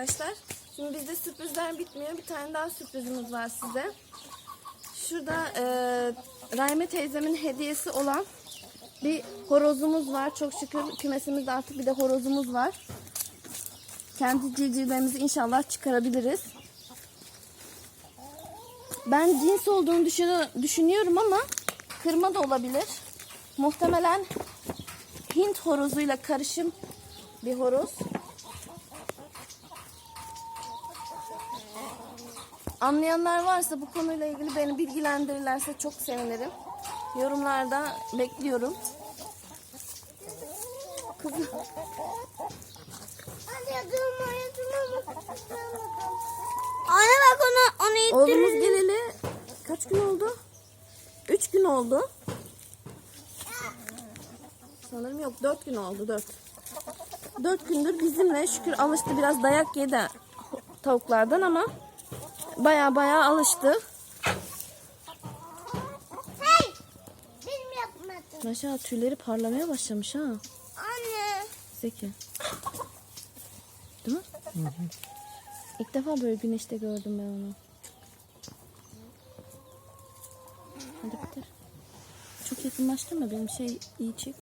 arkadaşlar. Şimdi bizde sürprizler bitmiyor. Bir tane daha sürprizimiz var size. Şurada e, Rahime teyzemin hediyesi olan bir horozumuz var. Çok şükür kümesimizde artık bir de horozumuz var. Kendi civcivlerimizi inşallah çıkarabiliriz. Ben cins olduğunu düşünü- düşünüyorum ama kırma da olabilir. Muhtemelen Hint horozuyla karışım bir horoz. Anlayanlar varsa bu konuyla ilgili beni bilgilendirirlerse çok sevinirim. Yorumlarda bekliyorum. Kızım. Anne bak onu onu ittirin. Oğlumuz geleli kaç gün oldu? Üç gün oldu. Sanırım yok dört gün oldu dört. Dört gündür bizimle şükür alıştı biraz dayak yedi tavuklardan ama baya baya alıştı. Hey! Benim yapmadım. Maşallah tüyleri parlamaya başlamış ha. Anne. Zeki. Değil mi? İlk defa böyle güneşte gördüm ben onu. Hadi bitir. Çok yakınlaştırma benim şey iyi çek.